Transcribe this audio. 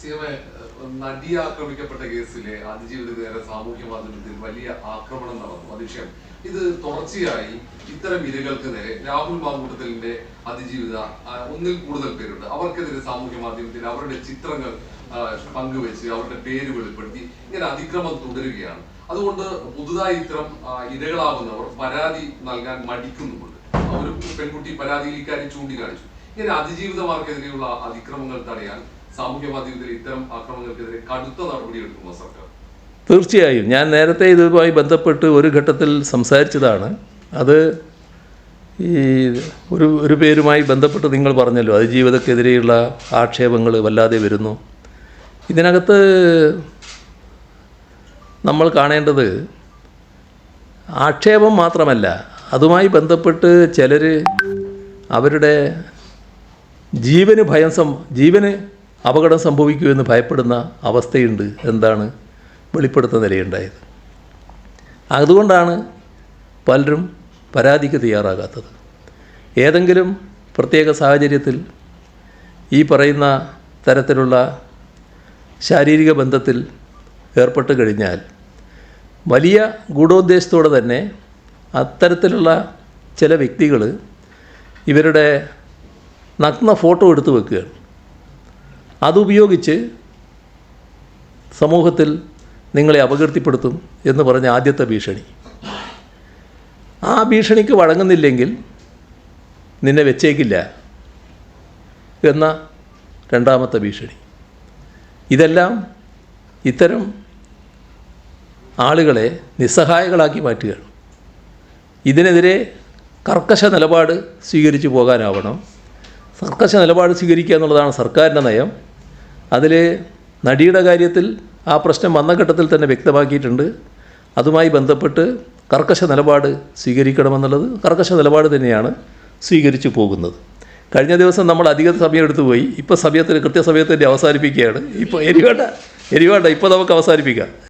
സിയമെ നടി ആക്രമിക്കപ്പെട്ട കേസിലെ അതിജീവിതക്ക് നേരെ സാമൂഹ്യ മാധ്യമത്തിൽ വലിയ ആക്രമണം നടന്നു. അതിശയം ഇത് തുടർച്ചയായി ഇത്തരം ഇരകൾക്ക് നേരെ രാഹുൽ മാങ്കൂട്ടത്തിലിന്റെ അതിജീവിത ഒന്നിൽ കൂടുതൽ പേരുണ്ട്. അവർക്കെതിരെ സാമൂഹ്യ മാധ്യമത്തിൽ അവരുടെ ചിത്രങ്ങൾ പങ്കുവെച്ച് അവരുടെ പേര് വെളിപ്പെടുത്തി ഇങ്ങനെ അതിക്രമം തുടരുകയാണ്. അതുകൊണ്ട് പുതുതായി ഇത്തരം ഇരകളാകുന്നവർ പരാതി നൽകാൻ മടിക്കുന്നുമുണ്ട്. ഒരു പെൺകുട്ടി പരാതിയിൽ ഇക്കാര്യം ചൂണ്ടിക്കാണിച്ചു. ഇങ്ങനെ അതിജീവിതമാർക്കെതിരെയുള്ള അതിക്രമങ്ങൾ തടയാൻ സാമൂഹ്യ മാധ്യമത്തിൽ ഇത്തരം ആക്രമണങ്ങൾക്കെതിരെ കടുത്ത നടപടിയെടുക്കുമോ സർക്കാർ? തീർച്ചയായും. ഞാൻ നേരത്തെ ഇതുമായി ബന്ധപ്പെട്ട് ഒരു ഘട്ടത്തിൽ സംസാരിച്ചതാണ്. അത് ഈ ഒരു ഒരു പേരുമായി ബന്ധപ്പെട്ട് നിങ്ങൾ പറഞ്ഞല്ലോ. അതിജീവിതക്കെതിരെയുള്ള ആക്ഷേപങ്ങൾ വല്ലാതെ വരുന്നു. ഇതിനകത്ത് നമ്മൾ കാണേണ്ടത് ആക്ഷേപം മാത്രമല്ല അതുമായി ബന്ധപ്പെട്ട് ചിലർ അവരുടെ ജീവന് ഭയം സം ജീവന് അപകടം സംഭവിക്കുമെന്ന് ഭയപ്പെടുന്ന അവസ്ഥയുണ്ട് എന്താണ് വെളിപ്പെടുത്ത നിലയുണ്ടായത്. അതുകൊണ്ടാണ് പലരും പരാതിക്ക് തയ്യാറാകാത്തത്. ഏതെങ്കിലും പ്രത്യേക സാഹചര്യത്തിൽ ഈ പറയുന്ന തരത്തിലുള്ള ശാരീരിക ബന്ധത്തിൽ ഏർപ്പെട്ട് കഴിഞ്ഞാൽ വലിയ ഗൂഢോദ്ദേശത്തോടെ തന്നെ അത്തരത്തിലുള്ള ചില വ്യക്തികൾ ഇവരുടെ നഗ്ന ഫോട്ടോ എടുത്തു വെക്കുകയാണ്. അതുപയോഗിച്ച് സമൂഹത്തിൽ നിങ്ങളെ അപകീർത്തിപ്പെടുത്തും എന്ന് പറഞ്ഞ ആദ്യത്തെ ഭീഷണി. ആ ഭീഷണിക്ക് വഴങ്ങുന്നില്ലെങ്കിൽ നിന്നെ വെച്ചേക്കില്ല എന്ന രണ്ടാമത്തെ ഭീഷണി. ഇതെല്ലാം ഇത്തരം ആളുകളെ നിസ്സഹായകളാക്കി മാറ്റുകയാണ്. ഇതിനെതിരെ കർക്കശ നിലപാട് സ്വീകരിച്ചു പോകാനാവണം. കർക്കശ നിലപാട് സ്വീകരിക്കുക എന്നുള്ളതാണ് സർക്കാരിന്റെ നയം. അതിൽ നടിയുടെ കാര്യത്തിൽ ആ പ്രശ്നം വന്ന ഘട്ടത്തിൽ തന്നെ വ്യക്തമാക്കിയിട്ടുണ്ട്. അതുമായി ബന്ധപ്പെട്ട് കർക്കശ നിലപാട് സ്വീകരിക്കണമെന്നുള്ളത് കർക്കശ നിലപാട് തന്നെയാണ് സ്വീകരിച്ചു പോകുന്നത്. കഴിഞ്ഞ ദിവസം നമ്മൾ അധിക സമയം എടുത്തു പോയി. ഇപ്പോൾ സമയത്തിന് കൃത്യസമയത്ത് തന്നെ അവസാനിപ്പിക്കുകയാണ്. ഇപ്പോൾ എരിവേണ്ട എരിവേണ്ട ഇപ്പോൾ നമുക്ക് അവസാനിപ്പിക്കാം.